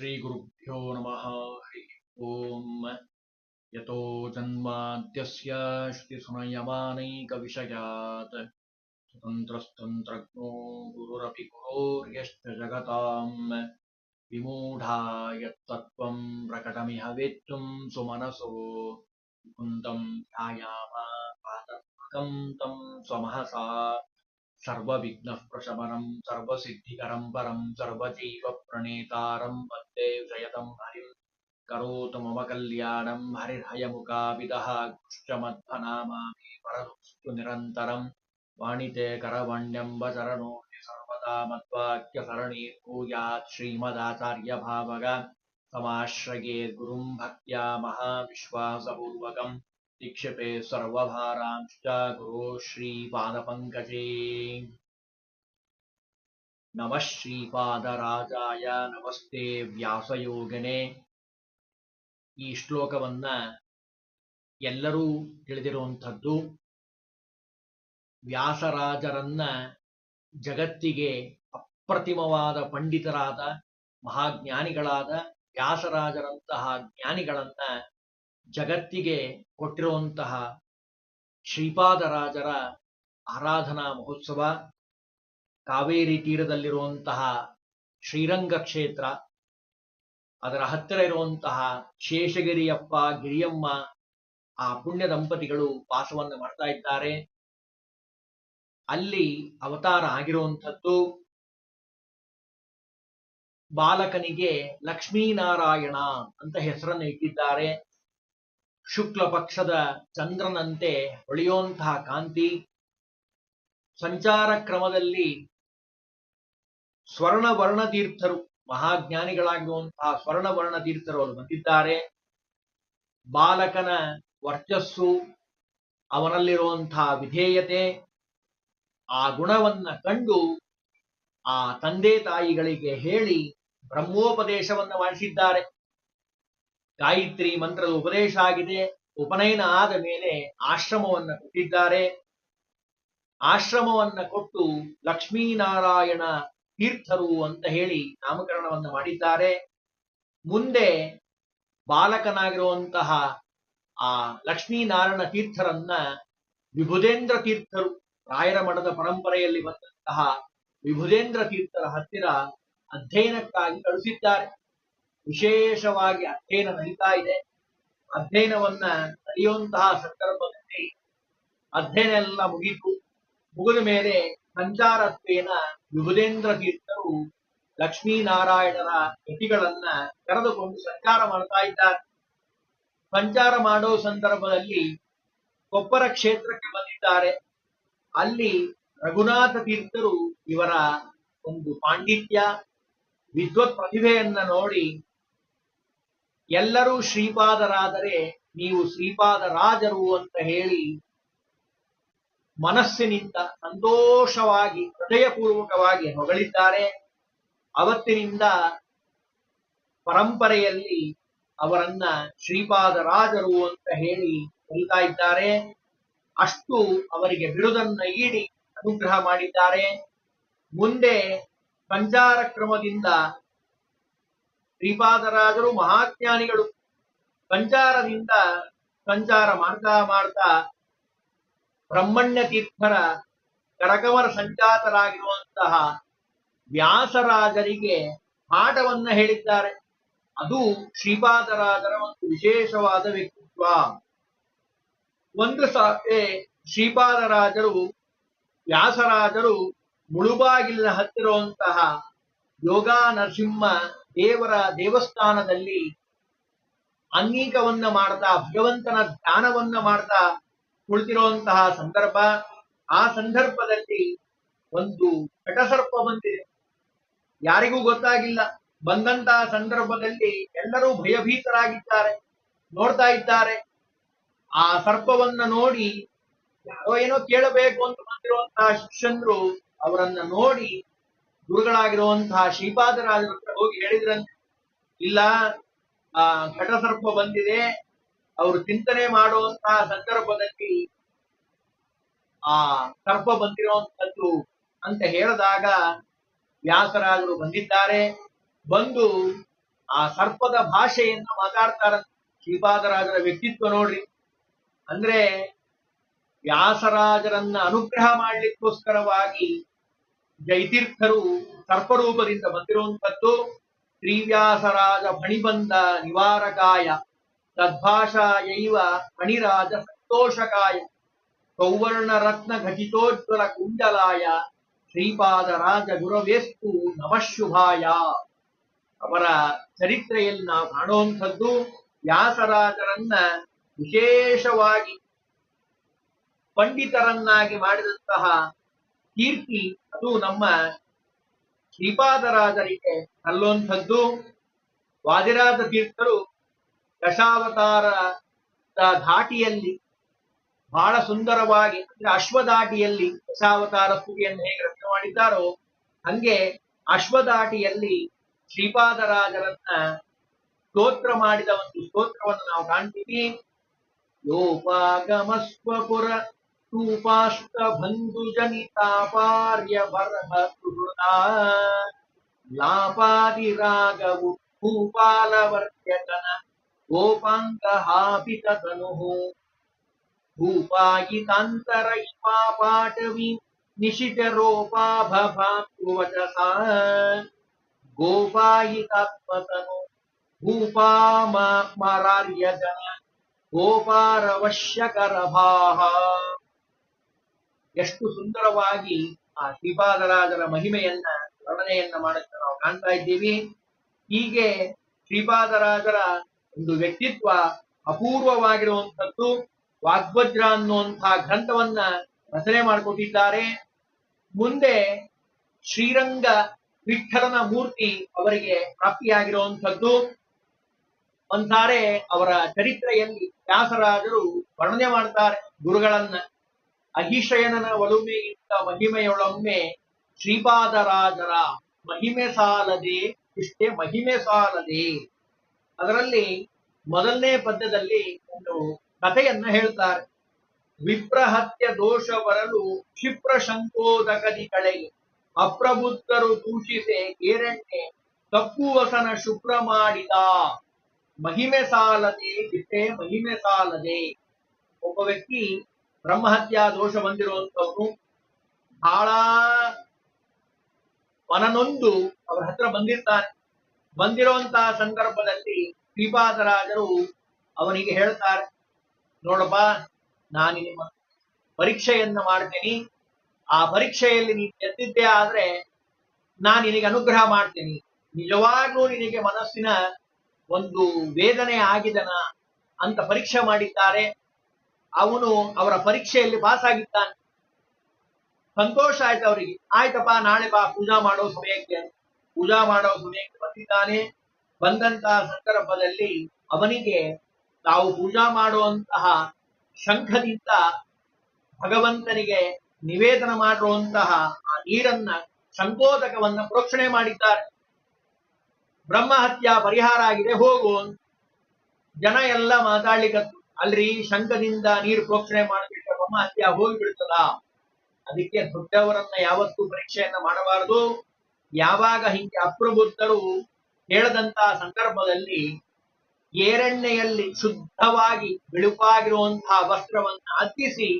श्रीगुरुभ्यो नमः। हरिः ओम्। यतो जन्माद्यस्य श्रुतिसुनयमानैकविषयात् स्वतन्त्रस्तन्त्रज्ञो गुरुरपि गुरोर्यश्च जगताम्। विमूढा यत्तत्त्वं प्रकटमिह वेत्तुं सुमनसो। मुकुन्दं ध्यायामा पादपकं तं स्वमहसा। सर्वविघ्नः प्रशमनं, सर्वसिद्धिकरं परं सर्वजीवप्रणेतारं वंदे जयतं हरिं। करोतु मम कल्याणं हरिर्हयमुखाविदः कृष्णमध्वनामामि परदुस्तु निरन्तरं वाणिते करवण्यम्बचरणो सर्वदा मद्वाक्यसरणीर्भूयात् श्रीमदाचार्यभावग, समाश्रयेद्गुरुं भक्त्या महाविश्वासपूर्वकम्। निक्षेपे सर्वभारांश्च गुरो श्रीपादपङ्कजे नमः ಶ್ರೀಪಾದರಾಜಾಯ ನಮಸ್ತೆ ವ್ಯಾಸಯೋಗನೆ ಈ ಶ್ಲೋಕವನ್ನ ಎಲ್ಲರೂ ತಿಳಿದಿರುವಂಥದ್ದು ವ್ಯಾಸರಾಜರನ್ನ ಜಗತ್ತಿಗೆ ಅಪ್ರತಿಮವಾದ ಪಂಡಿತರಾದ ಮಹಾಜ್ಞಾನಿಗಳಾದ ವ್ಯಾಸರಾಜರಂತಹ ಜ್ಞಾನಿಗಳನ್ನ ಜಗತ್ತಿಗೆ ಕೊಟ್ಟಿರುವಂತಹ ಶ್ರೀಪಾದರಾಜರ ಆರಾಧನಾ ಮಹೋತ್ಸವ, ಕಾವೇರಿ ತೀರದಲ್ಲಿರುವಂತಹ ಶ್ರೀರಂಗ ಕ್ಷೇತ್ರ, ಅದರ ಹತ್ತಿರ ಇರುವಂತಹ ಶೇಷಗಿರಿಯಪ್ಪ, ಗಿರಿಯಮ್ಮ ಆ ಪುಣ್ಯ ದಂಪತಿಗಳು ವಾಸವನ್ನು ಮಾಡ್ತಾ ಇದ್ದಾರೆ. ಅಲ್ಲಿ ಅವತಾರ ಆಗಿರುವಂಥದ್ದು ಬಾಲಕನಿಗೆ ಲಕ್ಷ್ಮೀನಾರಾಯಣ ಅಂತ ಹೆಸರನ್ನು ಇಟ್ಟಿದ್ದಾರೆ. ಶುಕ್ಲ ಪಕ್ಷದ ಚಂದ್ರನಂತೆ ಹೊಳೆಯುವಂತಹ ಕಾಂತಿ ಸಂಚಾರ ಕ್ರಮದಲ್ಲಿ ಸ್ವರ್ಣವರ್ಣ ತೀರ್ಥರು ಮಹಾಜ್ಞಾನಿಗಳಾಗಿರುವಂತಹ ಸ್ವರ್ಣವರ್ಣ ತೀರ್ಥರು ಅವರು ಬಂದಿದ್ದಾರೆ. ಬಾಲಕನ ವರ್ಚಸ್ಸು, ಅವನಲ್ಲಿರುವಂತಹ ವಿಧೇಯತೆ, ಆ ಗುಣವನ್ನ ಕಂಡು ಆ ತಂದೆ ತಾಯಿಗಳಿಗೆ ಹೇಳಿ ಬ್ರಹ್ಮೋಪದೇಶವನ್ನ ಮಾಡಿಸಿದ್ದಾರೆ. ಗಾಯತ್ರಿ ಮಂತ್ರದ ಉಪದೇಶ ಆಗಿದೆ. ಉಪನಯನ ಆದ ಮೇಲೆ ಆಶ್ರಮವನ್ನ ಕೊಟ್ಟಿದ್ದಾರೆ. ಆಶ್ರಮವನ್ನ ಕೊಟ್ಟು ಲಕ್ಷ್ಮೀನಾರಾಯಣ ತೀರ್ಥರು ಅಂತ ಹೇಳಿ ನಾಮಕರಣವನ್ನ ಮಾಡಿದ್ದಾರೆ. ಮುಂದೆ ಬಾಲಕನಾಗಿರುವಂತಹ ಆ ಲಕ್ಷ್ಮೀನಾರಾಯಣ ತೀರ್ಥರನ್ನ ವಿಭುಧೇಂದ್ರ ತೀರ್ಥರು, ರಾಯರ ಮಠದ ಪರಂಪರೆಯಲ್ಲಿ ಬಂದಂತಹ ವಿಭುಧೇಂದ್ರ ತೀರ್ಥರ ಹತ್ತಿರ ಅಧ್ಯಯನಕ್ಕಾಗಿ ಕಳಿಸಿದ್ದಾರೆ ವಿಶೇಷವಾಗಿ ಅಧ್ಯಯನ ನಡೀತಾ ಇದೆ. ಅಧ್ಯಯನವನ್ನ ನಡೆಯುವಂತಹ ಸಂದರ್ಭದಲ್ಲಿ ಅಧ್ಯಯನ ಎಲ್ಲ ಮುಗಿತು, ಮುಗಿದ ಮೇಲೆ ಸಂಚಾರತ್ವೇನ ವಿಭುಧೇಂದ್ರ ತೀರ್ಥರು ಲಕ್ಷ್ಮೀನಾರಾಯಣರ ಕೃತಿಗಳನ್ನ ಕರೆದುಕೊಂಡು ಸಂಚಾರ ಮಾಡ್ತಾ ಇದ್ದಾರೆ. ಸಂಚಾರ ಮಾಡೋ ಸಂದರ್ಭದಲ್ಲಿ ಕೊಪ್ಪರ ಕ್ಷೇತ್ರಕ್ಕೆ ಬಂದಿದ್ದಾರೆ. ಅಲ್ಲಿ ರಘುನಾಥ ತೀರ್ಥರು ಇವರ ಒಂದು ಪಾಂಡಿತ್ಯ, ವಿದ್ವತ್ ಪ್ರತಿಭೆಯನ್ನ ನೋಡಿ ಎಲ್ಲರೂ ಶ್ರೀಪಾದರಾದರೆ ನೀವು ಶ್ರೀಪಾದರಾಜರು ಅಂತ ಹೇಳಿ ಮನಸ್ಸಿನಿಂದ ಸಂತೋಷವಾಗಿ, ಹೃದಯಪೂರ್ವಕವಾಗಿ ಹೊಗಳಿದ್ದಾರೆ. ಅವತ್ತಿನಿಂದ ಪರಂಪರೆಯಲ್ಲಿ ಅವರನ್ನ ಶ್ರೀಪಾದರಾಜರು ಅಂತ ಹೇಳಿ ಕರೀತಾ ಇದ್ದಾರೆ. ಅಷ್ಟು ಅವರಿಗೆ ಬಿರುದನ್ನ ಈಡಿ ಅನುಗ್ರಹ ಮಾಡಿದ್ದಾರೆ. ಮುಂದೆ ಸಂಚಾರ ಕ್ರಮದಿಂದ ಶ್ರೀಪಾದರಾಜರು ಮಹಾಜ್ಞಾನಿಗಳು. ಸಂಚಾರದಿಂದ ಸಂಚಾರ ಮಾಡ್ತಾ ಮಾಡ್ತಾ ಬ್ರಹ್ಮಣ್ಯ ತೀರ್ಥರ ಕರಕವರ ಸಂಜಾತರಾಗಿರುವಂತಹ ವ್ಯಾಸರಾಜರಿಗೆ ಪಾಠವನ್ನ ಹೇಳಿದ್ದಾರೆ. ಅದು ಶ್ರೀಪಾದರಾಜರ ಒಂದು ವಿಶೇಷವಾದ ವ್ಯಕ್ತಿತ್ವ. ಒಂದು ಸಾರಿ ಶ್ರೀಪಾದರಾಜರು ವ್ಯಾಸರಾಜರು ಮುಳುಬಾಗಿಲಿನ ಹತ್ತಿರುವಂತಹ ಯೋಗ ನರಸಿಂಹ ದೇವರ ದೇವಸ್ಥಾನದಲ್ಲಿ ಅಂಗೀಕವನ್ನ ಮಾಡ್ತಾ, ಭಗವಂತನ ಧ್ಯಾನವನ್ನ ಮಾಡ್ತಾ ಕುಳಿತಿರುವಂತಹ ಸಂದರ್ಭ, ಆ ಸಂದರ್ಭದಲ್ಲಿ ಒಂದು ಘಟಸರ್ಪ ಬಂದಿದೆ. ಯಾರಿಗೂ ಗೊತ್ತಾಗಿಲ್ಲ. ಬಂದಂತಹ ಸಂದರ್ಭದಲ್ಲಿ ಎಲ್ಲರೂ ಭಯಭೀತರಾಗಿದ್ದಾರೆ, ನೋಡ್ತಾ ಇದ್ದಾರೆ. ಆ ಸರ್ಪವನ್ನ ನೋಡಿ, ಯಾರೋ ಏನೋ ಕೇಳಬೇಕು ಅಂತ ಬಂದಿರುವಂತಹ ಶಿಷ್ಯಂದ್ರು ಅವರನ್ನ ನೋಡಿ ಗುರುಗಳಾಗಿರುವಂತಹ ಶ್ರೀಪಾದರಾಜರ ಹೋಗಿ ಹೇಳಿದ್ರಂತೆ. ಇಲ್ಲ, ಆ, ಘಟಸರ್ಪ ಬಂದಿದೆ, ಅವರು ಚಿಂತನೆ ಮಾಡುವಂತಹ ಸಂದರ್ಭದಲ್ಲಿ ಆ, ಸರ್ಪ ಬಂದಿರುವಂತದ್ದು ಅಂತ ಹೇಳಿದಾಗ ವ್ಯಾಸರಾಜರು ಬಂದಿದ್ದಾರೆ. ಬಂದು ಆ ಸರ್ಪದ ಭಾಷೆಯನ್ನು ಮಾತಾಡ್ತಾರ ಶ್ರೀಪಾದರಾಜರ ವ್ಯಕ್ತಿತ್ವ ನೋಡ್ರಿ. ಅಂದ್ರೆ ವ್ಯಾಸರಾಜರನ್ನ ಅನುಗ್ರಹ ಮಾಡ್ಲಿಕ್ಕೋಸ್ಕರವಾಗಿ ಜೈತೀರ್ಥರು ಸರ್ಪರೂಪದಿಂದ ಬಂದಿರುವಂಥದ್ದು ಶ್ರೀವ್ಯಾಸರಾಜ ಮಣಿಬಂಧ ನಿವಾರಕಾಯ, ತದ್ಭಾಷಾಯೈವ ಮಣಿರಾಜ ಸಂತೋಷಕಾಯ ಸೌವರ್ಣ ರತ್ನ ಘಟಿತೋಜ್ವಲ ಕುಂಡಲಾಯ ಶ್ರೀಪಾದ ರಾಜ ಗುರವೇಸ್ತು ನಮಶುಭಾಯ ಅವರ ಚರಿತ್ರೆಯಲ್ಲಿ ನಾವು ಕಾಣುವಂಥದ್ದು ವ್ಯಾಸರಾಜರನ್ನ ವಿಶೇಷವಾಗಿ ಪಂಡಿತರನ್ನಾಗಿ ಮಾಡಿದಂತಹ ಕೀರ್ತಿ ಅದು ನಮ್ಮ ಶ್ರೀಪಾದರಾಜರಿಗೆ ಸಲ್ಲುವಂಥದ್ದು ವಾದಿರಾಜ ತೀರ್ಥರು ದಶಾವತಾರ ಧಾಟಿಯಲ್ಲಿ ಬಹಳ ಸುಂದರವಾಗಿ, ಅಂದ್ರೆ ಅಶ್ವದಾಟಿಯಲ್ಲಿ ದಶಾವತಾರ ಸ್ತುತಿಯನ್ನು ಹೇಗೆ ರಚನೆ ಮಾಡಿದ್ದಾರೋ, ಹಂಗೆ ಅಶ್ವದಾಟಿಯಲ್ಲಿ ಶ್ರೀಪಾದರಾಜರನ್ನ ಸ್ತೋತ್ರ ಮಾಡಿದ ಒಂದು ಸ್ತೋತ್ರವನ್ನು ನಾವು ಕಾಣ್ತೀವಿ. ಯೋಪಾಗಮಸ್ವಪುರ ूपाष्टबन्धुजनितापार्यभर्भसुहृदा लापादिरागवु भूपालवर्त्यतन गोपाङ्गहापिततनुः गोपायितात्मतनु भूपामरार्यजन गोपारवश्यकरभाः। ಎಷ್ಟು ಸುಂದರವಾಗಿ ಆ ಶ್ರೀಪಾದರಾಜರ ಮಹಿಮೆಯನ್ನ ವರ್ಣನೆಯನ್ನ ಮಾಡುತ್ತ ನಾವು ಕಾಣ್ತಾ ಇದ್ದೀವಿ. ಹೀಗೆ ಶ್ರೀಪಾದರಾಜರ ಒಂದು ವ್ಯಕ್ತಿತ್ವ ಅಪೂರ್ವವಾಗಿರುವಂಥದ್ದು. ವಾಗ್ವಜ್ರ ಅನ್ನುವಂತಹ ಗ್ರಂಥವನ್ನ ರಚನೆ ಮಾಡಿಕೊಟ್ಟಿದ್ದಾರೆ. ಮುಂದೆ ಶ್ರೀರಂಗ ವಿಠಲನ ಮೂರ್ತಿ ಅವರಿಗೆ ಪ್ರಾಪ್ತಿಯಾಗಿರುವಂಥದ್ದು. ಒಂದಾರೆ ಅವರ ಚರಿತ್ರೆಯಲ್ಲಿ ವ್ಯಾಸರಾಜರು ವರ್ಣನೆ ಮಾಡ್ತಾರೆ ಗುರುಗಳನ್ನ. ಅಹಿಶಯನನ ಒಲುಮೆಗಿಂತ ಮಹಿಮೆಯೊಳಮ್ಮೆ ಶ್ರೀಪಾದರಾಜರ ಮಹಿಮೆ ಸಾಲದೆ, ಇಷ್ಟೇ ಮಹಿಮೆ ಸಾಲದೆ. ಅದರಲ್ಲಿ ಮೊದಲನೇ ಪದ್ಯದಲ್ಲಿ ಒಂದು ಕಥೆಯನ್ನ ಹೇಳ್ತಾರೆ. ವಿಪ್ರಹತ್ಯ ದೋಷ ಬರಲು ಕ್ಷಿಪ್ರ ಶಂಕೋದಕದಿ ಕಳೆಗೆ. ಅಪ್ರಬುದ್ಧರು ದೂಷಿಸೆ ಏರಣ್ಣೆ ತಪ್ಪು ವಸನ ಶುಭ್ರ ಮಾಡಿದ. ಮಹಿಮೆ ಸಾಲದೆ, ಇಷ್ಟೇ ಮಹಿಮೆ ಸಾಲದೆ. ಒಬ್ಬ ವ್ಯಕ್ತಿ ಬ್ರಹ್ಮಹತ್ಯಾ ದೋಷ ಬಂದಿರುವಂತವನು ಬಹಳ ಮನನೊಂದು ಅವರ ಹತ್ರ ಬಂದಿರ್ತಾನೆ ಬಂದಿರುವಂತಹ ಸಂದರ್ಭದಲ್ಲಿ ಶ್ರೀಪಾದರಾಜರು ಅವನಿಗೆ ಹೇಳ್ತಾರೆ, ನೋಡಪ್ಪ, ನಾನು ನಿಮ್ಮ ಪರೀಕ್ಷೆಯನ್ನ ಮಾಡ್ತೀನಿ. ಆ ಪರೀಕ್ಷೆಯಲ್ಲಿ ನೀನು ಗೆದ್ದಿದ್ದೆ ಆದ್ರೆ ನಾನು ನಿನಗೆ ಅನುಗ್ರಹ ಮಾಡ್ತೀನಿ. ನಿಜವಾಗ್ಲೂ ನಿನಗೆ ಮನಸ್ಸಿನ ಒಂದು ವೇದನೆ ಆಗಿದನ ಅಂತ ಪರೀಕ್ಷೆ ಮಾಡಿದ್ದಾರೆ. ಅವನು ಅವರ ಪರೀಕ್ಷೆಯಲ್ಲಿ ಪಾಸ್ ಆಗಿದ್ದಾನೆ ಸಂತೋಷ ಆಯ್ತು ಅವರಿಗೆ. ಆಯ್ತಪ್ಪ ನಾಳೆ ಬಾ ಪೂಜಾ ಮಾಡೋ ಸಮಯಕ್ಕೆ. ಪೂಜಾ ಮಾಡೋ ಸಮಯಕ್ಕೆ ಬಂದಿದ್ದಾನೆ ಬಂದಂತಹ ಸಂದರ್ಭದಲ್ಲಿ ಅವನಿಗೆ ತಾವು ಪೂಜಾ ಮಾಡುವಂತಹ ಶಂಖದಿಂದ ಭಗವಂತನಿಗೆ ನಿವೇದನ ಮಾಡುವಂತಹ ಆ ನೀರನ್ನ, ಶಂಕೋದಕವನ್ನ ಪ್ರೋಕ್ಷಣೆ ಮಾಡಿದ್ದಾರೆ. ಬ್ರಹ್ಮಹತ್ಯ ಪರಿಹಾರ ಆಗಿದೆ, ಹೋಗು ಜನ ಎಲ್ಲ ಮಾತಾಡ್ಲಿಕ್ಕತ್ತು ಅಲ್ರಿ ಶಂಖದಿಂದ ನೀರು ಪ್ರೋಕ್ಷಣೆ ಬ್ರಹ್ಮಹತ್ಯ ಹೋಗಿ ಹೋಗಿಬಿಡ್ತದ ಅದಕ್ಕೆ ದೊಡ್ಡವರನ್ನ ಯಾವತ್ತೂ ಪರೀಕ್ಷೆಯನ್ನ ಮಾಡಬಾರದು. ಯಾವಾಗ ಹಿಂಗೆ ಅಪ್ರಬುದ್ಧರು ಹೇಳದಂತ ಸಂದರ್ಭದಲ್ಲಿ ಏರೆಣ್ಣೆಯಲ್ಲಿ ಶುದ್ಧವಾಗಿ ಬಿಳುಪಾಗಿರುವಂತಹ ವಸ್ತ್ರವನ್ನ ಹತ್ತಿಸಿ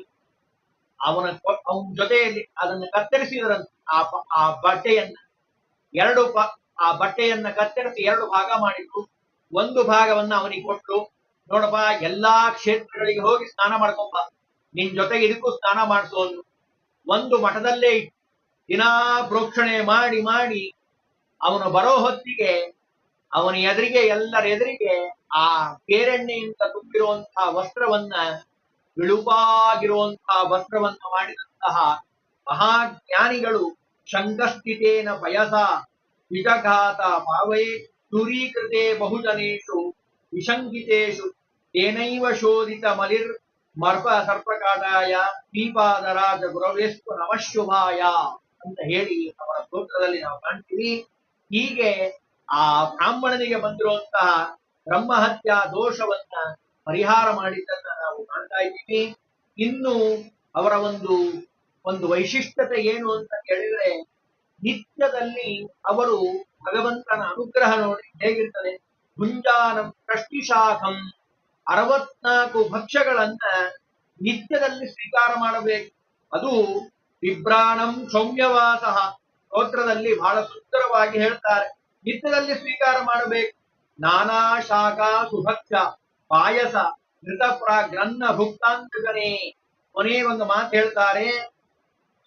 ಅವನ ಅವನ ಜೊತೆಯಲ್ಲಿ ಅದನ್ನು ಕತ್ತರಿಸಿದರಂತೆ. ಆ ಬಟ್ಟೆಯನ್ನ, ಎರಡು ಆ ಬಟ್ಟೆಯನ್ನ ಕತ್ತರಿಸಿ ಎರಡು ಭಾಗ ಮಾಡಿದ್ರು. ಒಂದು ಭಾಗವನ್ನ ಅವನಿಗೆ ಕೊಟ್ಟು ನೋಡಪ್ಪ, ಎಲ್ಲಾ ಕ್ಷೇತ್ರಗಳಿಗೆ ಹೋಗಿ ಸ್ನಾನ ಮಾಡ್ಕೊಂಬ. ನಿನ್ ಜೊತೆಗೆ ಇದಕ್ಕೂ ಸ್ನಾನ ಮಾಡಿಸೋದು ಒಂದು ಮಠದಲ್ಲೇ ದಿನಾ ಪ್ರೋಕ್ಷಣೆ ಮಾಡಿ ಮಾಡಿ ಅವನು ಬರೋ ಹೊತ್ತಿಗೆ ಅವನ ಎದುರಿಗೆ, ಎಲ್ಲರ ಎದುರಿಗೆ ಆ ಪೇರೆಣ್ಣೆಯಿಂದ ತುಂಬಿರುವಂತಹ ವಸ್ತ್ರವನ್ನ ಬಿಳುಪಾಗಿರುವಂತಹ ವಸ್ತ್ರವನ್ನು ಮಾಡಿದಂತಹ ಮಹಾಜ್ಞಾನಿಗಳು ಶಂಕಸ್ಥಿತೇನ ಪಯಸ ವಿಜಘಾತ ಪಾವೇ ದೂರೀಕೃತೆ ಬಹುಜನೇಶು ವಿಶಂಕಿತೇಷು ತೇನೈವ ಶೋಧಿತ ಮಲಿರ್ ಮರ್ಪ ಸರ್ಪಕಾಟಾಯ ರಾಜ ಗುರವೇಸ್ತು ನಮಶುಭಾಯ ಅಂತ ಹೇಳಿ ಅವರ ಸ್ತೋತ್ರದಲ್ಲಿ ನಾವು ಕಾಣ್ತೀವಿ. ಹೀಗೆ ಆ ಬ್ರಾಹ್ಮಣನಿಗೆ ಬಂದಿರುವಂತಹ ಬ್ರಹ್ಮಹತ್ಯಾ ದೋಷವನ್ನ ಪರಿಹಾರ ಮಾಡಿದ್ದನ್ನ ನಾವು ಕಾಣ್ತಾ ಇದ್ದೀವಿ. ಇನ್ನು ಅವರ ಒಂದು ಒಂದು ವೈಶಿಷ್ಟ್ಯತೆ ಏನು ಅಂತ ಕೇಳಿದ್ರೆ ನಿತ್ಯದಲ್ಲಿ ಅವರು ಭಗವಂತನ ಅನುಗ್ರಹ ನೋಡಿ ಹೇಗಿರ್ತದೆ ಗುಂಜಾನಂ ಕಷ್ಟಿಶಾಖಂ ಅರವತ್ನಾಲ್ಕು ಭಕ್ಷ್ಯಗಳನ್ನ ನಿತ್ಯದಲ್ಲಿ ಸ್ವೀಕಾರ ಮಾಡಬೇಕು. ಅದು ವಿಭ್ರಾಣಂ ಸೌಮ್ಯವಾಸ ಸ್ತೋತ್ರದಲ್ಲಿ ಬಹಳ ಸುಂದರವಾಗಿ ಹೇಳ್ತಾರೆ. ನಿತ್ಯದಲ್ಲಿ ಸ್ವೀಕಾರ ಮಾಡಬೇಕು. ನಾನಾ ಶಾಖಾ ಸುಭಕ್ಷ ಪಾಯಸ ಘೃತಪ್ರ ಗ್ರನ್ನ ಭುಕ್ತಾಂತಗನೇ ಕೊನೆಯ ಒಂದು ಮಾತು ಹೇಳ್ತಾರೆ,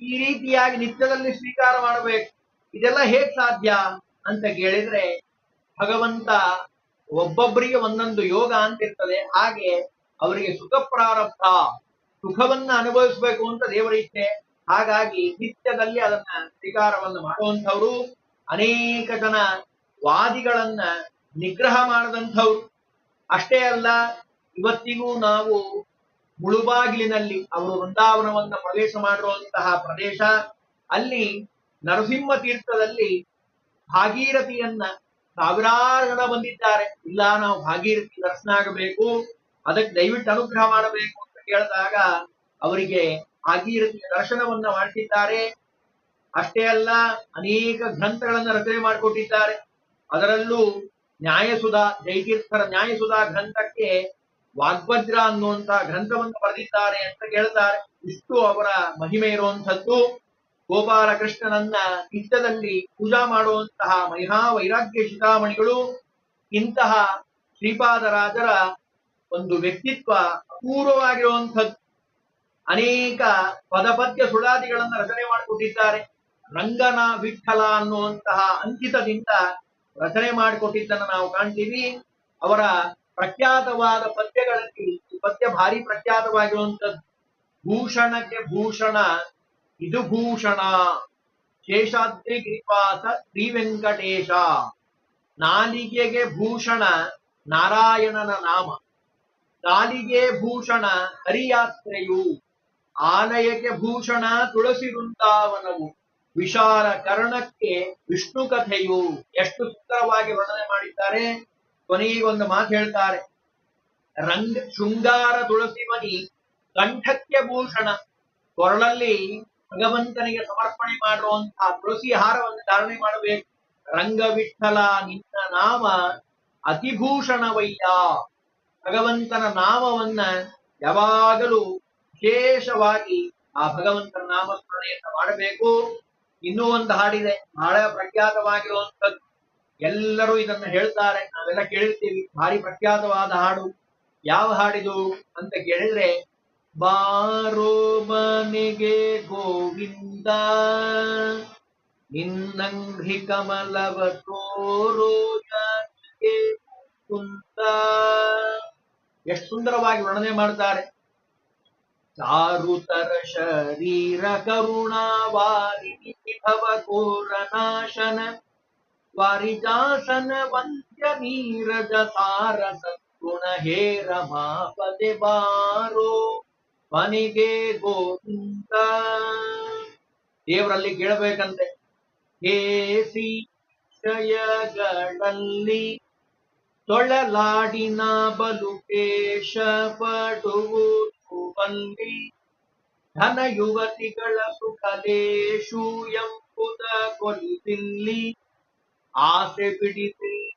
ಈ ರೀತಿಯಾಗಿ ನಿತ್ಯದಲ್ಲಿ ಸ್ವೀಕಾರ ಮಾಡಬೇಕು. ಇದೆಲ್ಲ ಹೇಗ್ ಸಾಧ್ಯ ಅಂತ ಕೇಳಿದ್ರೆ ಭಗವಂತ ಒಬ್ಬೊಬ್ಬರಿಗೆ ಒಂದೊಂದು ಯೋಗ ಅಂತ ಇರ್ತದೆ. ಹಾಗೆ ಅವರಿಗೆ ಸುಖ ಪ್ರಾರಬ್ಧ, ಸುಖವನ್ನ ಅನುಭವಿಸಬೇಕು ಅಂತ ದೇವರ ಇಚ್ಛೆ. ಹಾಗಾಗಿ ನಿತ್ಯದಲ್ಲಿ ಅದನ್ನ ಸ್ವೀಕಾರವನ್ನು ಮಾಡುವಂಥವ್ರು ಅನೇಕ ಜನ ವಾದಿಗಳನ್ನ ನಿಗ್ರಹ ಮಾಡದಂಥವ್ರು. ಅಷ್ಟೇ ಅಲ್ಲ, ಇವತ್ತಿಗೂ ನಾವು ಮುಳುಬಾಗಿಲಿನಲ್ಲಿ ಅವರು ವೃಂದಾವನವನ್ನ ಪ್ರವೇಶ ಮಾಡಿರುವಂತಹ ಪ್ರದೇಶ, ಅಲ್ಲಿ ನರಸಿಂಹ ತೀರ್ಥದಲ್ಲಿ ಭಾಗೀರಥಿಯನ್ನ ಸಾವಿರಾರು ಜನ ಬಂದಿದ್ದಾರೆ. ಇಲ್ಲ, ನಾವು ಭಾಗೀರಥಿ ದರ್ಶನ ಆಗಬೇಕು. ಅದಕ್ಕೆ ದಯವಿಟ್ಟು ಅನುಗ್ರಹ ಮಾಡಬೇಕು ಅಂತ ಕೇಳಿದಾಗ ಅವರಿಗೆ ಭಾಗೀರಥಿಯ ದರ್ಶನವನ್ನ ಮಾಡಿಸಿದ್ದಾರೆ ಅಷ್ಟೇ ಅಲ್ಲ, ಅನೇಕ ಗ್ರಂಥಗಳನ್ನ ರಚನೆ ಮಾಡಿಕೊಟ್ಟಿದ್ದಾರೆ. ಅದರಲ್ಲೂ ನ್ಯಾಯಸುಧಾ ಜೈತೀರ್ಥರ ನ್ಯಾಯಸುಧಾ ಗ್ರಂಥಕ್ಕೆ ವಾಗ್ಭದ್ರ ಅನ್ನುವಂತಹ ಗ್ರಂಥವನ್ನು ಬರೆದಿದ್ದಾರೆ ಅಂತ ಕೇಳ್ತಾರೆ. ಇಷ್ಟು ಅವರ ಮಹಿಮೆ ಇರುವಂತದ್ದು ಗೋಪಾಲಕೃಷ್ಣನನ್ನ ನಿತ್ಯದಲ್ಲಿ ಪೂಜಾ ಮಾಡುವಂತಹ ಮಹಾ ವೈರಾಗ್ಯ ಶಿಖಾಮಣಿಗಳು ಇಂತಹ ಶ್ರೀಪಾದರಾಜರ ಒಂದು ವ್ಯಕ್ತಿತ್ವ ಅಪೂರ್ವವಾಗಿರುವಂಥದ್ದು. ಅನೇಕ ಪದಪದ್ಯ ಸುಳಾದಿಗಳನ್ನು ರಚನೆ ಮಾಡಿಕೊಟ್ಟಿದ್ದಾರೆ. ರಂಗನ ವಿಠಲ ಅನ್ನುವಂತಹ ಅಂಕಿತದಿಂದ ರಚನೆ ಮಾಡಿಕೊಟ್ಟಿದ್ದನ್ನು ನಾವು ಕಾಣ್ತೀವಿ. ಅವರ ಪ್ರಖ್ಯಾತವಾದ ಪದ್ಯಗಳಲ್ಲಿ, ಪದ್ಯ ಭಾರಿ ಪ್ರಖ್ಯಾತವಾಗಿರುವಂಥದ್ದು, ಭೂಷಣಕ್ಕೆ ಭೂಷಣ ಇದು ಭೂಷಣ ಶೇಷಾದ್ರಿ ಗಿರಿವಾಸ ಶ್ರೀ ವೆಂಕಟೇಶ ನಾಲಿಗೆಗೆ ಭೂಷಣ ನಾರಾಯಣನ ನಾಮ. ನಾಲಿಗೆ ಭೂಷಣ ಹರಿಯಾತ್ರೆಯು. ಆಲಯಕ್ಕೆ ಭೂಷಣ ತುಳಸಿ ವೃಂದಾವನವು. ವಿಶಾಲ ಕರ್ಣಕ್ಕೆ ವಿಷ್ಣು ಕಥೆಯು. ಎಷ್ಟು ಸುಂದರವಾಗಿ ವರ್ಣನೆ ಮಾಡಿದ್ದಾರೆ. ಕೊನೆಗೆ ಒಂದು ಮಾತು ಹೇಳ್ತಾರೆ. ರಂಗ ಶೃಂಗಾರ ತುಳಸಿ ಮನಿ ಕಂಠಕ್ಕೆ ಭೂಷಣ. ಕೊರಳಲ್ಲಿ ಭಗವಂತನಿಗೆ ಸಮರ್ಪಣೆ ಮಾಡುವಂತಹ ತುಳಸಿ ಹಾರವನ್ನು ಧಾರಣೆ ಮಾಡಬೇಕು. ರಂಗವಿಠಲ, ನಿನ್ನ ನಾಮ ಅತಿಭೂಷಣವಯ್ಯ. ಭಗವಂತನ ನಾಮವನ್ನ ಯಾವಾಗಲೂ ವಿಶೇಷವಾಗಿ ಆ ಭಗವಂತನ ನಾಮಸ್ಮರಣೆಯನ್ನ ಮಾಡಬೇಕು. ಇನ್ನೂ ಒಂದು ಹಾಡಿದೆ, ಬಹಳ ಪ್ರಖ್ಯಾತವಾಗಿರುವಂಥದ್ದು. ಎಲ್ಲರೂ ಇದನ್ನ ಹೇಳ್ತಾರೆ, ನಾವೆಲ್ಲ ಕೇಳಿರ್ತೀವಿ, ಭಾರಿ ಪ್ರಖ್ಯಾತವಾದ ಹಾಡು. ಯಾವ ಹಾಡಿದು ಅಂತ ಕೇಳಿದ್ರೆ ಬಾರೋ ಮನೆಗೆ ಗೋವಿಂದ ನಿನ್ನಂಘ್ರಿ ಕಮಲವ ತೋರೋ ಯಾಕೆ ಕುಂತ ಎಷ್ಟು ಸುಂದರವಾಗಿ ವರ್ಣನೆ ಮಾಡ್ತಾರೆ. ಚಾರುತರ ಶರೀರ ಕರುಣಾವಾರಿಣಿ ಭವ ಘೋರ ನಾಶನ ವಾರಿಜಾಸನ ವಂದ್ಯ ನೀರಜ ಸಾರ ಸದ್ಗುಣ ಹೇರ ಮಾಪದೆ ಬಾರೋ ಮನೆಗೆ ಗೋವಿಂದ. ದೇವರಲ್ಲಿ ಕೇಳಬೇಕಂತೆ. ಹೇ ಶ್ರೀಶಯಗಳಲ್ಲಿ ತೊಳಲಾಡಿನ ಬಲು ಕೇಶ ಪಡುವುಲ್ಲಿ ಧನ ಯುವತಿಗಳ ಸುಖಲೇಶು ಎಂಬುದ ಕೊಲಿಸಿಲ್ಲಿ ಆಸೆ ಬಿಡಿಸಿ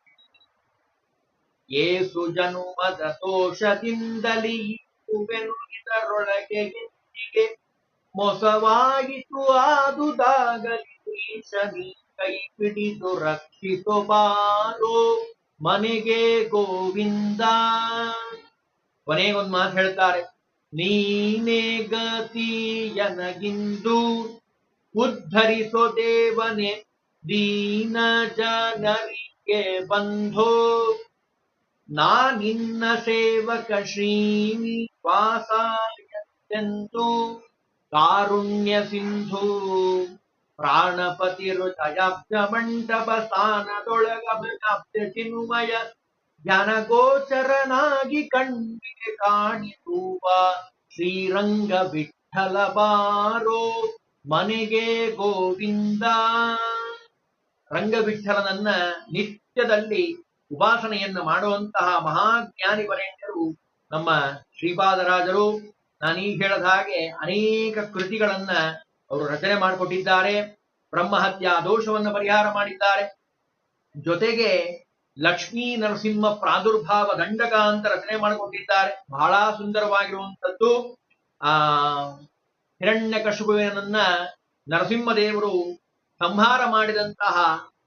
ಏಸು ಜನುಮದ ದೋಷದಿಂದಲಿ ಎಂದಿಗೆ ಮೋಸವಾಯಿತು ಆದುದಾಗಲಿ ಶನಿ ಕೈ ಹಿಡಿದು ರಕ್ಷಿಸು ಬಾರೋ ಮನೆಗೆ ಗೋವಿಂದ. ಕೊನೆಗೊಂದು ಮಾತು ಹೇಳ್ತಾರೆ. ನೀನೇ ಗತಿಯನಗಿಂದು ಉದ್ಧರಿಸೋ ದೇವನೇ. ದೀನ ಜನರಿಗೆ ಬಂಧೋ. ನಾನಿನ್ನ ಸೇವಕ ಶ್ರೀನಿವಾಸಾಯಂತು ಕಾರುಣ್ಯ ಸಿಂಧು ಪ್ರಾಣಪತಿರು ದಯಾಬ್ಜ ಮಂಟಪ ಸ್ಥಾನದೊಳಗ ಭಜಾಬ್ಜ ಚಿನ್ಮಯ ಜ್ಞಾನಗೋಚರನಾಗಿ ಕಣ್ಣಿಗೆ ಕಾಣಿಸುವ ಶ್ರೀರಂಗ ವಿಠಲ ಬಾರೋ ಮನೆಗೆ ಗೋವಿಂದ. ರಂಗವಿಠಲನನ್ನ ನಿತ್ಯದಲ್ಲಿ ಉಪಾಸನೆಯನ್ನ ಮಾಡುವಂತಹ ಮಹಾಜ್ಞಾನಿ ವರೇಣ್ಯರು ನಮ್ಮ ಶ್ರೀಪಾದರಾಜರು ನಾನೀ ಹೇಳದ ಹಾಗೆ ಅನೇಕ ಕೃತಿಗಳನ್ನ ಅವರು ರಚನೆ ಮಾಡಿಕೊಟ್ಟಿದ್ದಾರೆ. ಬ್ರಹ್ಮಹತ್ಯಾ ದೋಷವನ್ನು ಪರಿಹಾರ ಮಾಡಿದ್ದಾರೆ. ಜೊತೆಗೆ ಲಕ್ಷ್ಮೀ ನರಸಿಂಹ ಪ್ರಾದುರ್ಭಾವ ದಂಡಕ ಅಂತ ರಚನೆ ಮಾಡಿಕೊಟ್ಟಿದ್ದಾರೆ. ಬಹಳ ಸುಂದರವಾಗಿರುವಂತದ್ದು ಆ, ಹಿರಣ್ಯಕಶುಪುವಿನನ್ನ ನರಸಿಂಹದೇವರು ಸಂಹಾರ ಮಾಡಿದಂತಹ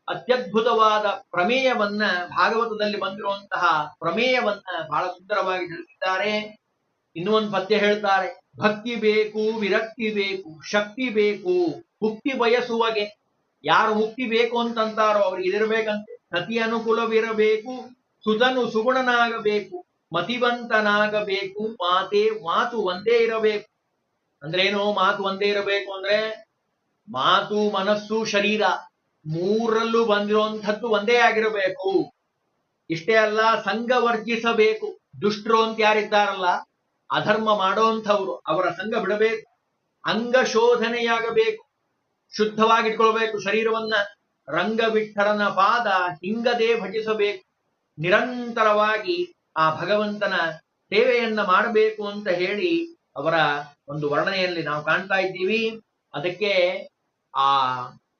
ಅತ್ಯದ್ಭುತವಾದ ಪ್ರಮೇಯವನ್ನ ಭಾಗವತದಲ್ಲಿ ಬಂದಿರುವಂತಹ ಪ್ರಮೇಯವನ್ನ ಬಹಳ ಸುಂದರವಾಗಿ ತಿಳಿಸಿದ್ದಾರೆ. ಇನ್ನೂ ಒಂದು ಪದ್ಯ ಹೇಳ್ತಾರೆ, ಭಕ್ತಿ ಬೇಕು, ವಿರಕ್ತಿ ಬೇಕು, ಶಕ್ತಿ ಬೇಕು, ಮುಕ್ತಿ ಬಯಸುವಗೆ ಯಾರು ಮುಕ್ತಿ ಬೇಕು ಅಂತಂತಾರೋ ಅವ್ರಿಗೆ ಇದಿರಬೇಕಂತೆ ಸತಿ ಅನುಕೂಲವಿರಬೇಕು, ಸುಧನು ಸುಗುಣನಾಗಬೇಕು, ಮತಿವಂತನಾಗಬೇಕು, ಮಾತೆ ಮಾತು ಒಂದೇ ಇರಬೇಕು. ಅಂದ್ರೇನು ಮಾತು ಒಂದೇ ಇರಬೇಕು ಅಂದ್ರೆ ಮಾತು, ಮನಸ್ಸು, ಶರೀರ. ಮೂರಲ್ಲೂ ಬಂದಿರುವಂಥದ್ದು ಒಂದೇ ಆಗಿರಬೇಕು. ಇಷ್ಟೇ ಅಲ್ಲ, ಸಂಘ ವರ್ಜಿಸಬೇಕು ದುಷ್ಟರು ಅಂತ ಯಾರಿದ್ದಾರಲ್ಲ, ಅಧರ್ಮ ಮಾಡೋಂಥವ್ರು ಅವರ ಸಂಘ ಬಿಡಬೇಕು. ಅಂಗ ಶೋಧನೆಯಾಗಬೇಕು. ಶುದ್ಧವಾಗಿಟ್ಕೊಳ್ಬೇಕು. ಶರೀರವನ್ನ ರಂಗವಿಠರನ ಪಾದ ಹಿಂಗದೆ ಭಜಿಸಬೇಕು. ನಿರಂತರವಾಗಿ ಆ ಭಗವಂತನ ಸೇವೆಯನ್ನ ಮಾಡಬೇಕು ಅಂತ ಹೇಳಿ ಅವರ ಒಂದು ವರ್ಣನೆಯಲ್ಲಿ ನಾವು ಕಾಣ್ತಾ ಇದ್ದೀವಿ. ಅದಕ್ಕೆ ಆ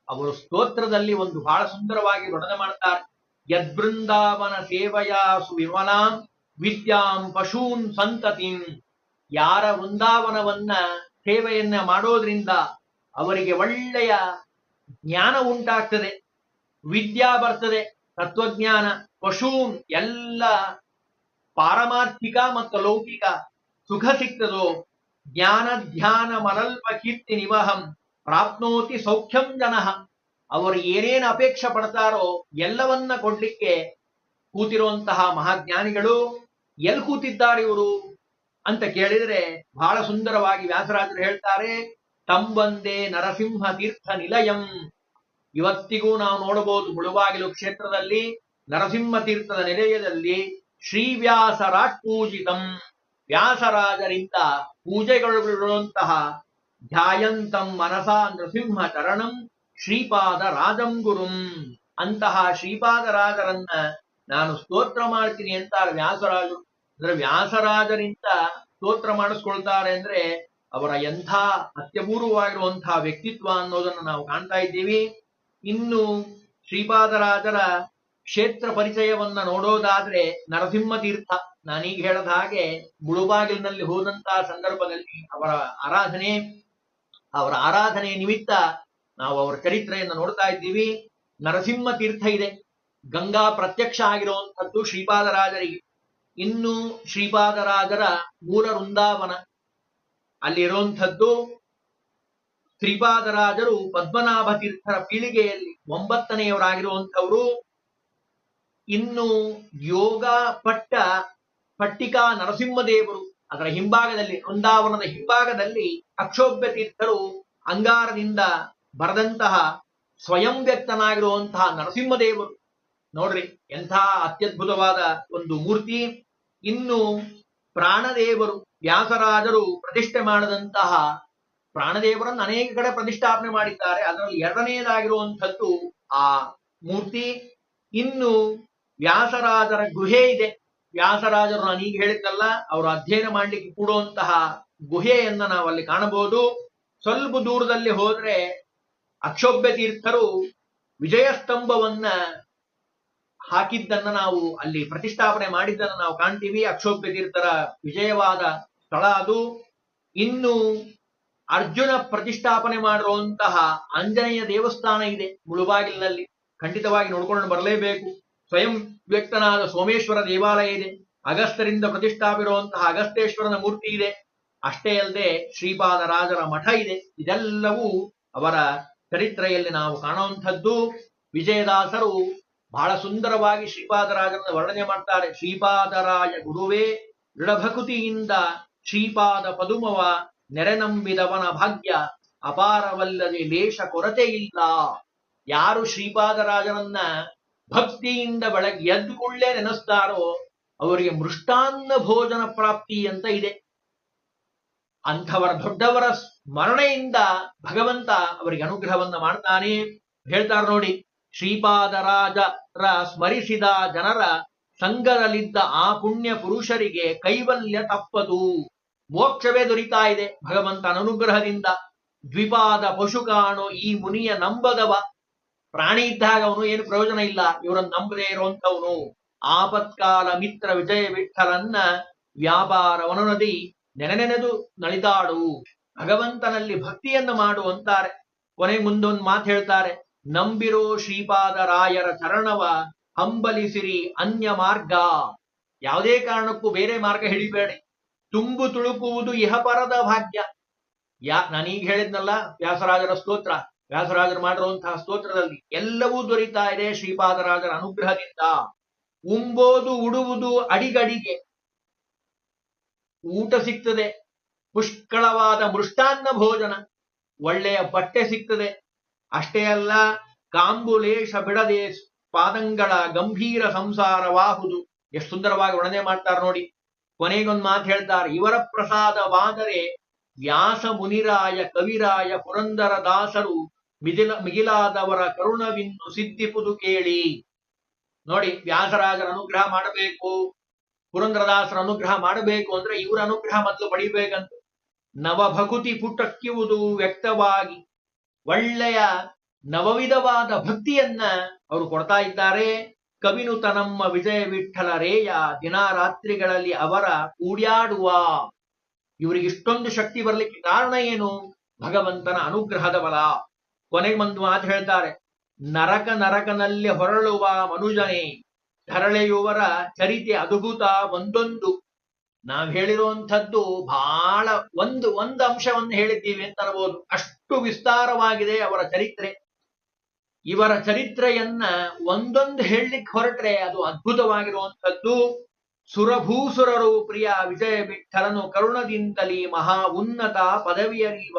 ಅವರು ಸ್ತೋತ್ರದಲ್ಲಿ ಒಂದು ಬಹಳ ಸುಂದರವಾಗಿ ವರ್ಣನೆ ಮಾಡ್ತಾರೆ. ಯದ್ಬೃಂದಾವನ ಸೇವೆಯ ಸುವಿಮಲಾಂ ವಿದ್ಯಾಂ ಪಶೂನ್ ಸಂತತಿಂ ಯಾರ ವೃಂದಾವನವನ್ನ ಸೇವೆಯನ್ನ ಮಾಡೋದ್ರಿಂದ ಅವರಿಗೆ ಒಳ್ಳೆಯ ಜ್ಞಾನ ಉಂಟಾಗ್ತದೆ. ವಿದ್ಯಾ ಬರ್ತದೆ, ತತ್ವಜ್ಞಾನ, ಪಶೂನ್ ಎಲ್ಲ ಪಾರಮಾರ್ಥಿಕ ಮತ್ತು ಲೌಕಿಕ ಸುಖ ಸಿಗ್ತದೋ, ಜ್ಞಾನ ಧ್ಯಾನ ಮರಲ್ಪ ಕೀರ್ತಿ ನಿವಹಂ. ಪ್ರಾಪ್ನೋತಿ ಸೌಖ್ಯಂ ಜನಃ. ಅವರು ಏನೇನು ಅಪೇಕ್ಷೆ ಪಡ್ತಾರೋ ಎಲ್ಲವನ್ನ ಕೊಡ್ಲಿಕ್ಕೆ ಕೂತಿರುವಂತಹ ಮಹಾಜ್ಞಾನಿಗಳು ಎಲ್ಲಿ ಕೂತಿದ್ದಾರೆ ಇವರು ಅಂತ ಕೇಳಿದ್ರೆ ಬಹಳ ಸುಂದರವಾಗಿ ವ್ಯಾಸರಾಜರು ಹೇಳ್ತಾರೆ ತಂಬಂದೆ ನರಸಿಂಹ ತೀರ್ಥ ನಿಲಯಂ. ಇವತ್ತಿಗೂ ನಾವು ನೋಡಬಹುದು ಮುಳುಬಾಗಿಲು ಕ್ಷೇತ್ರದಲ್ಲಿ, ನರಸಿಂಹ ತೀರ್ಥದ ನಿಲಯದಲ್ಲಿ ಶ್ರೀವ್ಯಾಸರಾಟ್ ಪೂಜಿತಂ. ವ್ಯಾಸರಾಜರಿಂದ ಪೂಜೆಗಳಿರುವಂತಹ ಧ್ಯಾಯಂತಂ ಮನಸಾ ನೃಸಿಂಹ ಚರಣಂ ಶ್ರೀಪಾದ ರಾಜಂ ಗುರುಂ. ಅಂತಹ ಶ್ರೀಪಾದ ರಾಜರನ್ನ ನಾನು ಸ್ತೋತ್ರ ಮಾಡ್ತೀನಿ ಅಂತ ವ್ಯಾಸರಾಜರು. ಅಂದ್ರೆ ವ್ಯಾಸರಾಜರಿಂದ ಸ್ತೋತ್ರ ಮಾಡಿಸ್ಕೊಳ್ತಾರೆ ಅಂದ್ರೆ ಅವರ ಎಂಥ ಅತ್ಯಪೂರ್ವವಾಗಿರುವಂತಹ ವ್ಯಕ್ತಿತ್ವ ಅನ್ನೋದನ್ನು ನಾವು ಕಾಣ್ತಾ ಇದ್ದೀವಿ. ಇನ್ನು ಶ್ರೀಪಾದರಾಜರ ಕ್ಷೇತ್ರ ಪರಿಚಯವನ್ನ ನೋಡೋದಾದ್ರೆ ನರಸಿಂಹ ತೀರ್ಥ ನಾನೀಗ ಹೇಳದ ಹಾಗೆ ಮುಳುಬಾಗಿಲಿನಲ್ಲಿ ಹೋದಂತಹ ಸಂದರ್ಭದಲ್ಲಿ ಅವರ ಆರಾಧನೆ ಅವರ ಆರಾಧನೆಯ ನಿಮಿತ್ತ ನಾವು ಅವರ ಚರಿತ್ರೆಯನ್ನು ನೋಡ್ತಾ ಇದ್ದೀವಿ. ನರಸಿಂಹ ತೀರ್ಥ ಇದೆ. ಗಂಗಾ ಪ್ರತ್ಯಕ್ಷ ಆಗಿರುವಂಥದ್ದು ಶ್ರೀಪಾದರಾಜರಿಗೆ. ಇನ್ನು ಶ್ರೀಪಾದರಾಜರ ಮೂಲ ವೃಂದಾವನ. ಅಲ್ಲಿರುವಂಥದ್ದು ಶ್ರೀಪಾದರಾಜರು ಪದ್ಮನಾಭ ತೀರ್ಥರ ಪೀಳಿಗೆಯಲ್ಲಿ ಒಂಬತ್ತನೆಯವರಾಗಿರುವಂಥವರು. ಇನ್ನು ಯೋಗ ಪಟ್ಟ ಪಟ್ಟಿಕಾ ನರಸಿಂಹದೇವರು. ಅದರ ಹಿಂಭಾಗದಲ್ಲಿ, ವೃಂದಾವನದ ಹಿಂಭಾಗದಲ್ಲಿ ಅಕ್ಷೋಭ್ಯ ತೀರ್ಥರು ಅಂಗಾರದಿಂದ ಬರೆದಂತಹ ಸ್ವಯಂ ವ್ಯಕ್ತನಾಗಿರುವಂತಹ ನರಸಿಂಹದೇವರು. ನೋಡ್ರಿ, ಎಂಥ ಅತ್ಯದ್ಭುತವಾದ ಒಂದು ಮೂರ್ತಿ. ಇನ್ನು ಪ್ರಾಣದೇವರು, ವ್ಯಾಸರಾಜರು ಪ್ರತಿಷ್ಠೆ ಮಾಡದಂತಹ ಪ್ರಾಣದೇವರನ್ನು ಅನೇಕ ಕಡೆ ಪ್ರತಿಷ್ಠಾಪನೆ ಮಾಡಿದ್ದಾರೆ. ಅದರಲ್ಲಿ ಎರಡನೆಯದಾಗಿರುವಂಥದ್ದು ಆ ಮೂರ್ತಿ. ಇನ್ನು ವ್ಯಾಸರಾಜರ ಗುಹೆ ಇದೆ. ವ್ಯಾಸರಾಜರು ನಾನೀಗ ಹೇಳಿದ್ದಲ್ಲ ಅವರು ಅಧ್ಯಯನ ಮಾಡ್ಲಿಕ್ಕೆ ಕೂಡುವಂತಹ ಗುಹೆಯನ್ನ ನಾವು ಅಲ್ಲಿ ಕಾಣಬಹುದು. ಸ್ವಲ್ಪ ದೂರದಲ್ಲಿ ಹೋದ್ರೆ ಅಕ್ಷೋಭ್ಯ ತೀರ್ಥರು ವಿಜಯಸ್ತಂಭವನ್ನ ಹಾಕಿದ್ದನ್ನ ನಾವು ಅಲ್ಲಿ ಪ್ರತಿಷ್ಠಾಪನೆ ಮಾಡಿದ್ದನ್ನ ನಾವು ಕಾಣ್ತೀವಿ. ಅಕ್ಷೋಭ್ಯ ತೀರ್ಥರ ವಿಜಯವಾದ ಸ್ಥಳ ಅದು. ಇನ್ನು ಅರ್ಜುನ ಪ್ರತಿಷ್ಠಾಪನೆ ಮಾಡಿರುವಂತಹ ಆಂಜನೇಯ ದೇವಸ್ಥಾನ ಇದೆ ಮುಳುಬಾಗಿಲಿನಲ್ಲಿ. ಖಂಡಿತವಾಗಿ ನೋಡ್ಕೊಂಡು ಬರಲೇಬೇಕು. ಸ್ವಯಂ ವ್ಯಕ್ತನಾದ ಸೋಮೇಶ್ವರ ದೇವಾಲಯ ಇದೆ. ಅಗಸ್ತರಿಂದ ಪ್ರತಿಷ್ಠಾಪಿರುವಂತಹ ಅಗಸ್ತೇಶ್ವರನ ಮೂರ್ತಿ ಇದೆ. ಅಷ್ಟೇ ಅಲ್ಲದೆ ಶ್ರೀಪಾದರಾಜರ ಮಠ ಇದೆ. ಇದೆಲ್ಲವೂ ಅವರ ಚರಿತ್ರೆಯಲ್ಲಿ ನಾವು ಕಾಣುವಂಥದ್ದು. ವಿಜಯದಾಸರು ಬಹಳ ಸುಂದರವಾಗಿ ಶ್ರೀಪಾದರಾಜರನ್ನು ವರ್ಣನೆ ಮಾಡ್ತಾರೆ. ಶ್ರೀಪಾದರಾಯ ಗುರುವೇ, ದೃಢಭಕುತಿಯಿಂದ ಶ್ರೀಪಾದ ಪದುಮವ ನೆರೆನಂಬಿದವನ ಭಾಗ್ಯ ಅಪಾರವಲ್ಲದೆ ಲೇಷ ಕೊರತೆ ಇಲ್ಲ ಯಾರು ಶ್ರೀಪಾದರಾಜರನ್ನ ಭಕ್ತಿಯಿಂದ ಬೆಳಗ್ಗೆ ಎದ್ದು ಕೂಡಲೇ ನೆನೆಸ್ತಾರೋ ಅವರಿಗೆ ಮೃಷ್ಟಾನ್ನ ಭೋಜನ ಪ್ರಾಪ್ತಿ ಅಂತ ಇದೆ. ಅಂಥವರ ದೊಡ್ಡವರ ಸ್ಮರಣೆಯಿಂದ ಭಗವಂತ ಅವರಿಗೆ ಅನುಗ್ರಹವನ್ನ ಮಾಡ್ತಾನೆ. ಹೇಳ್ತಾರೆ ನೋಡಿ ಶ್ರೀಪಾದರಾಜರ ಸ್ಮರಿಸಿದ ಜನರ ಸಂಘದಲ್ಲಿದ್ದ ಆ ಪುಣ್ಯ ಪುರುಷರಿಗೆ ಕೈವಲ್ಯ ತಪ್ಪದು. ಮೋಕ್ಷವೇ ದೊರೀತಾ ಇದೆ ಭಗವಂತನ ಅನುಗ್ರಹದಿಂದ. ದ್ವಿಪಾದ ಪಶು ಕಾಣೋ ಈ ಮುನಿಯ ನಂಬದವ. ಪ್ರಾಣಿ ಇದ್ದಾಗ ಅವನು ಏನು ಪ್ರಯೋಜನ ಇಲ್ಲ. ಇವರನ್ನು ನಂಬದೇ ಇರುವಂತವನು ಆಪತ್ಕಾಲ ಮಿತ್ರ ವಿಜಯ ವಿಠಲನ್ನ ವ್ಯಾಪಾರವನು ನದಿ ನೆನೆನೆನೆದು ನಳಿದಾಡು ಭಗವಂತನಲ್ಲಿ ಭಕ್ತಿಯನ್ನು ಮಾಡು ಅಂತಾರೆ. ಕೊನೆ ಮುಂದೊಂದು ಮಾತು ಹೇಳ್ತಾರೆ. ನಂಬಿರೋ ಶ್ರೀಪಾದ ರಾಯರ ಚರಣವ ಹಂಬಲಿಸಿರಿ ಅನ್ಯ ಮಾರ್ಗ. ಯಾವುದೇ ಕಾರಣಕ್ಕೂ ಬೇರೆ ಮಾರ್ಗ ಹಿಡಿಬೇಡಿ. ತುಂಬು ತುಳುಕುವುದು ಇಹಪರದ ಭಾಗ್ಯ. ಯಾ ನಾನೀಗ ಹೇಳಿದ್ನಲ್ಲ ವ್ಯಾಸರಾಜರ ಸ್ತೋತ್ರ. ವ್ಯಾಸರಾಜರು ಮಾಡಿರುವಂತಹ ಸ್ತೋತ್ರದಲ್ಲಿ ಎಲ್ಲವೂ ದೊರೀತಾ ಇದೆ ಶ್ರೀಪಾದರಾಜರ ಅನುಗ್ರಹದಿಂದ. ಉಂಬೋದು, ಉಡುವುದು, ಅಡಿಗಡಿಗೆ ಊಟ ಸಿಗ್ತದೆ, ಪುಷ್ಕಳವಾದ ಮೃಷ್ಟಾನ್ನ ಭೋಜನ, ಒಳ್ಳೆಯ ಬಟ್ಟೆ ಸಿಗ್ತದೆ, ಅಷ್ಟೇ ಅಲ್ಲ ಕಾಂಬುಲೇಶ ಬಿಡದೆ ಪಾದಂಗಳ ಗಂಭೀರ ಸಂಸಾರವಾಹುದು ಎಷ್ಟು ಸುಂದರವಾಗಿ ವರ್ಣನೆ ಮಾಡ್ತಾರೆ ನೋಡಿ. ಕೊನೆಗೊಂದು ಮಾತು ಹೇಳ್ತಾರೆ, ಇವರ ಪ್ರಸಾದವಾದರೆ ವ್ಯಾಸ ಮುನಿರಾಯ, ಕವಿರಾಯ, ಪುರಂದರ ದಾಸರು ಮಿದಿಲ ಮಿಗಿಲಾದವರ ಕರುಣವಿನ್ನು ಸಿದ್ಧಿಪುದು ಕೇಳಿ. ನೋಡಿ, ವ್ಯಾಸರಾಜರ ಅನುಗ್ರಹ ಮಾಡಬೇಕು. ಪುರಂದ್ರದಾಸರ ಅನುಗ್ರಹ ಮಾಡಬೇಕು ಅಂದ್ರೆ ಇವರ ಅನುಗ್ರಹ ಮೊದಲು ಪಡಿಬೇಕಂತ. ನವಭಕುತಿ ಪುಟಕ್ಕಿವುದು ವ್ಯಕ್ತವಾಗಿ ಒಳ್ಳೆಯ ನವವಿಧವಾದ ಭಕ್ತಿಯನ್ನ ಅವರು ಕೊಡ್ತಾ ಇದ್ದಾರೆ. ಕವಿನುತ ನಮ್ಮ ವಿಜಯ ವಿಠಲ ರೇಯ ದಿನಾರಾತ್ರಿಗಳಲ್ಲಿ ಅವರ ಕೂಡ್ಯಾಡುವ. ಇವರಿಗೆ ಇಷ್ಟೊಂದು ಶಕ್ತಿ ಬರಲಿಕ್ಕೆ ಕಾರಣ ಏನು? ಭಗವಂತನ ಅನುಗ್ರಹದ ಬಲ. ಕೊನೆಗೆ ಒಂದು ಮಾತು ಹೇಳ್ತಾರೆ, ನರಕ ನರಕನಲ್ಲಿ ಹೊರಳುವ ಮನುಜನೇ, ಧರಳೆಯುವರ ಚರಿತೆ ಅದ್ಭುತ ಒಂದೊಂದು. ನಾವ್ ಹೇಳಿರುವಂಥದ್ದು ಬಹಳ ಒಂದು ಒಂದು ಅಂಶವನ್ನು ಹೇಳಿದ್ದೀವಿ ಅಂತ ಅನ್ಬೋದು. ಅಷ್ಟು ವಿಸ್ತಾರವಾಗಿದೆ ಅವರ ಚರಿತ್ರೆ. ಇವರ ಚರಿತ್ರೆಯನ್ನ ಒಂದೊಂದು ಹೇಳಲಿಕ್ಕೆ ಹೊರಟ್ರೆ ಅದು ಅದ್ಭುತವಾಗಿರುವಂಥದ್ದು. ಸುರಭೂಸುರರು ಪ್ರಿಯ ವಿಜಯ ವಿಠಲನು ಕರುಣದಿಂದಲೀ ಮಹಾ ಉನ್ನತ ಪದವಿಯರಿವ.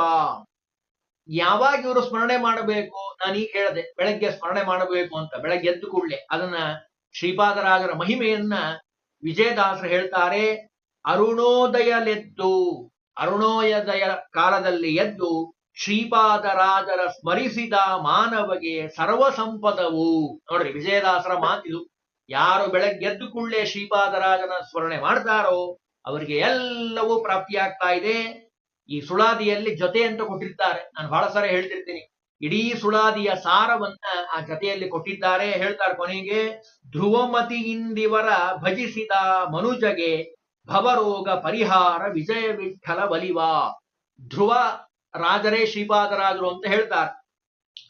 ಯಾವಾಗ ಇವರು ಸ್ಮರಣೆ ಮಾಡಬೇಕು? ನಾನೀಗ ಹೇಳಿದೆ, ಬೆಳಗ್ಗೆ ಸ್ಮರಣೆ ಮಾಡಬೇಕು ಅಂತ, ಬೆಳಗ್ಗೆ ಎದ್ದು ಕೂಡಲೇ ಅದನ್ನ ಶ್ರೀಪಾದರಾಜರ ಮಹಿಮೆಯನ್ನ ವಿಜಯದಾಸರು ಹೇಳ್ತಾರೆ, ಅರುಣೋದಯಲೆದ್ದು ಅರುಣೋದಯ ಕಾಲದಲ್ಲಿ ಎದ್ದು ಶ್ರೀಪಾದರಾಜರ ಸ್ಮರಿಸಿದ ಮಾನವಗೆ ಸರ್ವ ಸಂಪದವು. ನೋಡ್ರಿ, ವಿಜಯದಾಸರ ಮಾತಿದು ಯಾರು ಬೆಳಗ್ಗೆ ಎದ್ದು ಕೂಡಲೇ ಶ್ರೀಪಾದರಾಜನ ಸ್ಮರಣೆ ಮಾಡ್ತಾರೋ, ಅವರಿಗೆ ಎಲ್ಲವೂ ಪ್ರಾಪ್ತಿಯಾಗ್ತಾ ಇದೆ. ಈ ಸುಳಾದಿಯಲ್ಲಿ ಜೊತೆ ಅಂತ ಕೊಟ್ಟಿರ್ತಾರೆ ನಾನು ಬಹಳ ಸಾರಿ ಹೇಳ್ತಿರ್ತೀನಿ. ಇಡೀ ಸುಳಾದಿಯ ಸಾರವನ್ನ ಆ ಜೊತೆಯಲ್ಲಿ ಕೊಟ್ಟಿದ್ದಾರೆ. ಹೇಳ್ತಾರೆ ಕೊನೆಗೆ ಧ್ರುವಮತಿಯಿಂದಿವರ ಭಜಿಸಿದ ಮನುಜಗೆ ಭವರೋಗ ಪರಿಹಾರ ವಿಜಯ ವಿಠಲ ಬಲಿವ. ಧ್ರುವ ರಾಜರೇ ಶ್ರೀಪಾದರಾಜರು ಅಂತ ಹೇಳ್ತಾರೆ.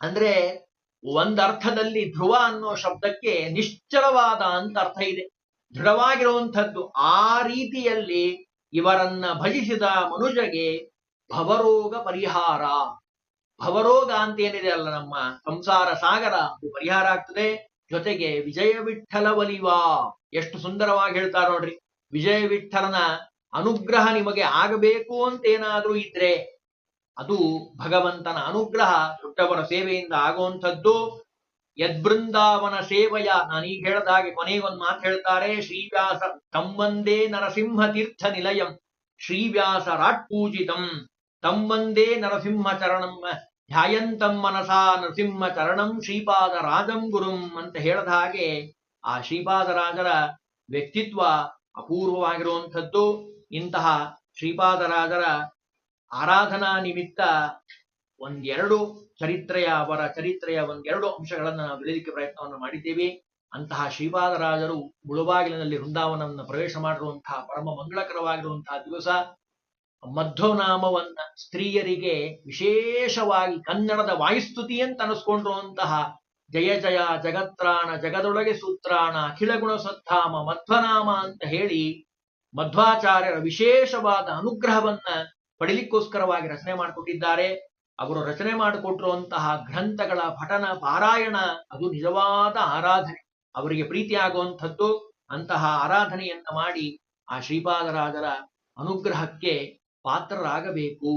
ಅಂದ್ರೆ ಒಂದರ್ಥದಲ್ಲಿ ಧ್ರುವ ಅನ್ನೋ ಶಬ್ದಕ್ಕೆ ನಿಶ್ಚಲವಾದ ಅಂತ ಅರ್ಥ ಇದೆ. ದೃಢವಾಗಿರುವಂಥದ್ದು ಆ ರೀತಿಯಲ್ಲಿ ಇವರನ್ನ ಭಜಿಸಿದ ಮನುಜಗೆ ಭವರೋಗ ಪರಿಹಾರ. ಭವರೋಗ ಅಂತ ಏನಿದೆ ಅಲ್ಲ ನಮ್ಮ ಸಂಸಾರ ಸಾಗರ, ಅದು ಪರಿಹಾರ ಆಗ್ತದೆ. ಜೊತೆಗೆ ವಿಜಯ ವಿಠಲ ಒಲಿವ. ಎಷ್ಟು ಸುಂದರವಾಗಿ ಹೇಳ್ತಾರೆ ನೋಡ್ರಿ. ವಿಜಯ ವಿಠಲನ ಅನುಗ್ರಹ ನಿಮಗೆ ಆಗಬೇಕು ಅಂತ ಏನಾದ್ರೂ ಇದ್ರೆ ಅದು ಭಗವಂತನ ಅನುಗ್ರಹ ದೊಡ್ಡವರ ಸೇವೆಯಿಂದ ಆಗುವಂಥದ್ದು. ಯದ್ಬೃಂದಾವನ ಸೇವೆಯ, ನಾನೀಗ ಹೇಳ್ದ ಹಾಗೆ ಕೊನೆಗೊಂದು ಮಾತು ಹೇಳ್ತಾರೆ. ಶ್ರೀವ್ಯಾಸ ತಮ್ಮಂದೇ ನರಸಿಂಹ ತೀರ್ಥ ನಿಲಯಂ. ಶ್ರೀವ್ಯಾಸ ರಾಟ್ಪೂಜಿತಂ ತಮ್ಮಂದೇ ನರಸಿಂಹ ಚರಣಂ ಧ್ಯಾಯಂತಂ ಮನಸಾ ನರಸಿಂಹ ಚರಣಂ ಶ್ರೀಪಾದ ರಾಜಂ ಗುರುಂ ಅಂತ ಹೇಳದ ಹಾಗೆ ಆ ಶ್ರೀಪಾದರಾಜರ ವ್ಯಕ್ತಿತ್ವ ಅಪೂರ್ವವಾಗಿರುವಂಥದ್ದು. ಇಂತಹ ಶ್ರೀಪಾದರಾಜರ ಆರಾಧನಾ ನಿಮಿತ್ತ ಒಂದೆರಡು ಚರಿತ್ರೆಯ, ಅವರ ಚರಿತ್ರೆಯ ಒಂದೆರಡು ಅಂಶಗಳನ್ನು ನಾವು ಬೆಳೆಯಲಿಕ್ಕೆ ಪ್ರಯತ್ನವನ್ನು ಮಾಡಿದ್ದೇವೆ. ಅಂತಹ ಶ್ರೀಪಾದರಾಜರು ಮುಳುಬಾಗಿಲಿನಲ್ಲಿ ವೃಂದಾವನವನ್ನು ಪ್ರವೇಶ ಮಾಡಿರುವಂತಹ ಪರಮ ಮಂಗಳಕರವಾಗಿರುವಂತಹ ದಿವಸ. ಮಧ್ವನಾಮವನ್ನ ಸ್ತ್ರೀಯರಿಗೆ ವಿಶೇಷವಾಗಿ ಕನ್ನಡದ ವಾಯುಸ್ತುತಿ ಅಂತ ಅನಿಸ್ಕೊಂಡಿರುವಂತಹ ಜಯ ಜಯ ಜಗತ್ರಾಣ ಜಗದೊಳಗೆ ಸೂತ್ರಾಣ ಅಖಿಲ ಗುಣ ಸದ್ಧಾಮ ಮಧ್ವನಾಮ ಅಂತ ಹೇಳಿ ಮಧ್ವಾಚಾರ್ಯರ ವಿಶೇಷವಾದ ಅನುಗ್ರಹವನ್ನ ಪಡಿಲಿಕ್ಕೋಸ್ಕರವಾಗಿ ರಚನೆ ಮಾಡಿಕೊಟ್ಟಿದ್ದಾರೆ ಅವರು ರಚನೆ ಮಾಡಿಕೊಟ್ಟಿರುವಂತಹ ಗ್ರಂಥಗಳ ಪಠನ, ಪಾರಾಯಣ ಅದು ನಿಜವಾದ ಆರಾಧನೆ. ಅವರಿಗೆ ಪ್ರೀತಿಯಾಗುವಂಥದ್ದು. ಅಂತಹ ಆರಾಧನೆಯನ್ನ ಮಾಡಿ ಆ ಶ್ರೀಪಾದರಾಜರ ಅನುಗ್ರಹಕ್ಕೆ ಪಾತ್ರರಾಗಬೇಕು